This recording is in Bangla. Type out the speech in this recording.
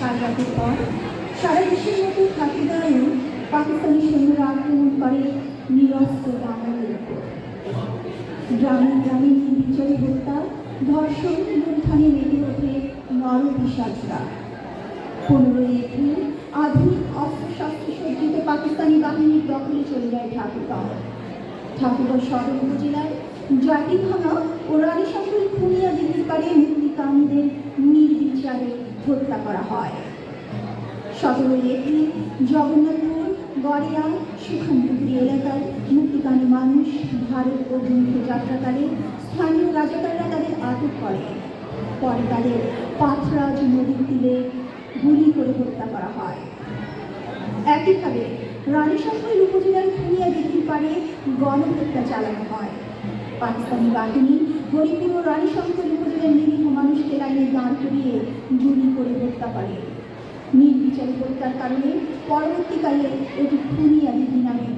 কাল পর সারা দেশের মতো ঠাকুরগাঁয়েও পাকিস্তানি সৈন্যরা আক্রমণ করে নিরস্ত্র বাঙালির উপর। গ্রামে গ্রামে হত্যা, ধর্ষণ, লুণ্ঠনে মেতে ওঠে নরপিসাচরা পনেরোই এপ্রিল আধুনিক অস্ত্রশস্ত্র সজ্জিত পাকিস্তানি বাহিনীর দখলে চলে যায় ঠাকুরগাঁও। ঠাকুরগাঁও সদর উপজেলার জাতিভাঙা ও রানীশঙ্কর খুনিয়া দিঘির পাড়ে মুক্তিকামীদের নির্বিচারে হত্যা করা হয়। সতেরোই এপ্রিল, জগন্নাথপুর গড়িয়া সুখানপুকুরি এলাকার মুক্তিকামী মানুষ ভারত অভিমুখে যাত্রাকালে স্থানীয় রাজাকাররা তাদের আটক করে। পরে তাদের পাথরাজ নদীর তীরে গুলি করে হত্যা করা হয়। একইভাবে রানীশঙ্কর উপজেলার খুনিয়া দিঘির পাড়ে গণহত্যা চালানো হয়। পাকিস্তানি বাহিনী হরিপুর ও রানীশঙ্কর উপজেলার লাইনে দাঁড় করিয়ে গুলি করে হত্যা করে। নির্বিচারে হত্যার কারণে পরবর্তীকালে এটি খুনিয়া দিদি নামে